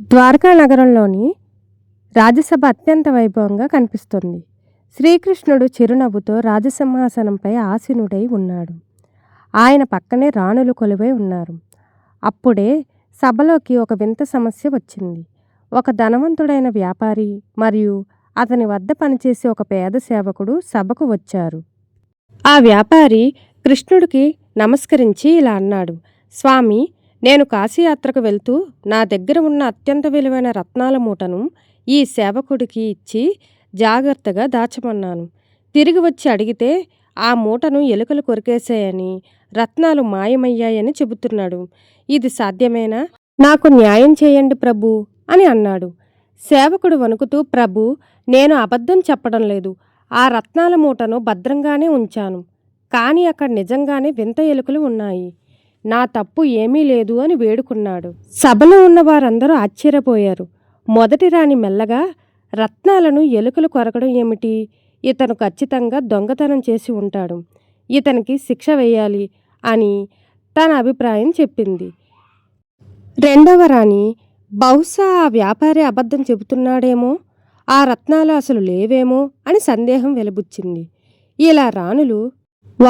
ద్వారకా నగరంలోని రాజ్యసభ అత్యంత వైభవంగా కనిపిస్తుంది. శ్రీకృష్ణుడు చిరునవ్వుతో రాజసింహాసనంపై ఆసీనుడై ఉన్నాడు. ఆయన పక్కనే రాణులు కొలువై ఉన్నారు. అప్పుడే సభలోకి ఒక వింత సమస్య వచ్చింది. ఒక ధనవంతుడైన వ్యాపారి మరియు అతని వద్ద పనిచేసే ఒక పేద సేవకుడు సభకు వచ్చారు. ఆ వ్యాపారి కృష్ణుడికి నమస్కరించి ఇలా అన్నాడు స్వామి నేను కాశీయాత్రకు వెళ్తూ నా దగ్గర ఉన్న అత్యంత విలువైన రత్నాల మూటను ఈ సేవకుడికి ఇచ్చి జాగ్రత్తగా దాచమన్నాను. తిరిగి వచ్చి అడిగితే ఆ మూటను ఎలుకలు కొరికేశాయని రత్నాలు మాయమయ్యాయని చెబుతున్నాడు. ఇది సాధ్యమేనా? నాకు న్యాయం చేయండి ప్రభు అని అన్నాడు. సేవకుడు వణుకుతూ ప్రభు నేను అబద్ధం చెప్పడం లేదు. ఆ రత్నాల మూటను భద్రంగానే ఉంచాను. కానీ అక్కడ నిజంగానే వింత ఎలుకలు ఉన్నాయి. నా తప్పు ఏమీ లేదు అని వేడుకున్నాడు. సభలో ఉన్న వారందరూ ఆశ్చర్యపోయారు. మొదటి రాణి మెల్లగా రత్నాలను ఎలుకలు కొరకడం ఏమిటి? ఇతను ఖచ్చితంగా దొంగతనం చేసి ఉంటాడు. ఇతనికి శిక్ష వేయాలి అని తన అభిప్రాయం చెప్పింది. రెండవ రాణి బహుశా ఆ వ్యాపారి అబద్ధం చెబుతున్నాడేమో? ఆ రత్నాలు అసలు లేవేమో? అని సందేహం వెలబుచ్చింది. ఇలా రాణులు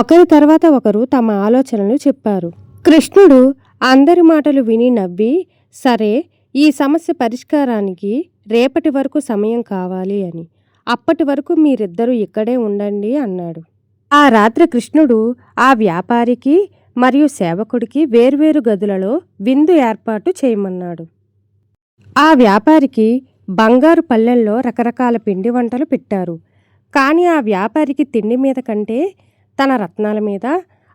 ఒకరి తర్వాత ఒకరు తమ ఆలోచనలు చెప్పారు. కృష్ణుడు అందరి మాటలు విని నవ్వి సరే ఈ సమస్య పరిష్కారానికి రేపటి వరకు సమయం కావాలి అని. అప్పటి వరకు మీరిద్దరూ ఇక్కడే ఉండండి అన్నాడు. ఆ రాత్రి కృష్ణుడు ఆ వ్యాపారికి మరియు సేవకుడికి వేర్వేరు గదులలో విందు ఏర్పాటు చేయమన్నాడు. ఆ వ్యాపారికి బంగారు పల్లెల్లో రకరకాల పిండి వంటలు పెట్టారు. కానీ ఆ వ్యాపారికి తిండి మీద కంటే తన రత్నాల మీద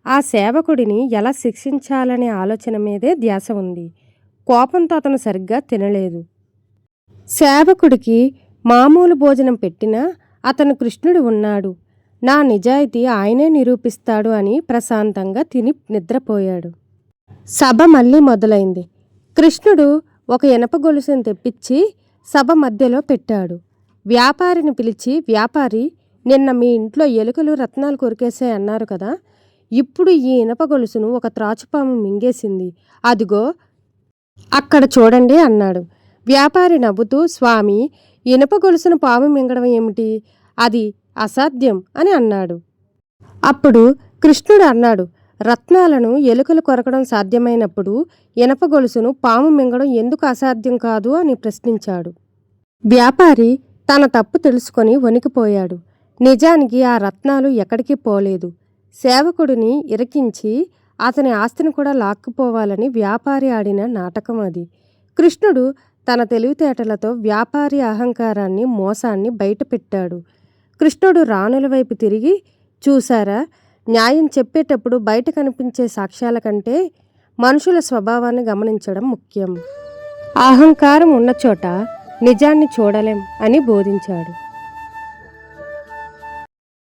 ఆ సేవకుడిని ఎలా శిక్షించాలనే ఆలోచన మీదే ధ్యాస ఉంది. కోపంతో అతను సరిగ్గా తినలేదు. సేవకుడికి మామూలు భోజనం పెట్టినా అతను కృష్ణుడు ఉన్నాడు. నా నిజాయితీ ఆయనే నిరూపిస్తాడు అని ప్రశాంతంగా తిని నిద్రపోయాడు. సభ మళ్ళీ మొదలైంది. కృష్ణుడు ఒక ఇనప గొలుసును తెప్పించి సభ మధ్యలో పెట్టాడు. వ్యాపారిని పిలిచి వ్యాపారి నిన్న మీ ఇంట్లో ఎలుకలు రత్నాలు కొరికేసాయి అన్నారు కదా ఇప్పుడు ఈ ఇనప గొలుసును ఒక త్రాచుపాము మింగేసింది. అదిగో అక్కడ చూడండి అన్నాడు. వ్యాపారి నవ్వుతూ స్వామి ఇనప గొలుసును పాము మింగడం ఏమిటి? అది అసాధ్యం అని అన్నాడు. అప్పుడు కృష్ణుడు అన్నాడు రత్నాలను ఎలుకలు కొరకడం సాధ్యమైనప్పుడు ఇనప గొలుసును పాము మింగడం ఎందుకు అసాధ్యం కాదు అని ప్రశ్నించాడు. వ్యాపారి తన తప్పు తెలుసుకొని వణికిపోయాడు. నిజానికి ఆ రత్నాలు ఎక్కడికి పోలేదు. సేవకుడిని ఇరకించి అతని ఆస్తిని కూడా లాక్కుపోవాలని వ్యాపారి ఆడిన నాటకం అది. కృష్ణుడు తన తెలివితేటలతో వ్యాపారి అహంకారాన్ని మోసాన్ని బయటపెట్టాడు. కృష్ణుడు రాణుల వైపు తిరిగి చూశారా న్యాయం చెప్పేటప్పుడు బయట కనిపించే సాక్ష్యాల కంటే మనుషుల స్వభావాన్ని గమనించడం ముఖ్యం. అహంకారం ఉన్న చోట నిజాన్ని చూడలేం అని బోధించాడు.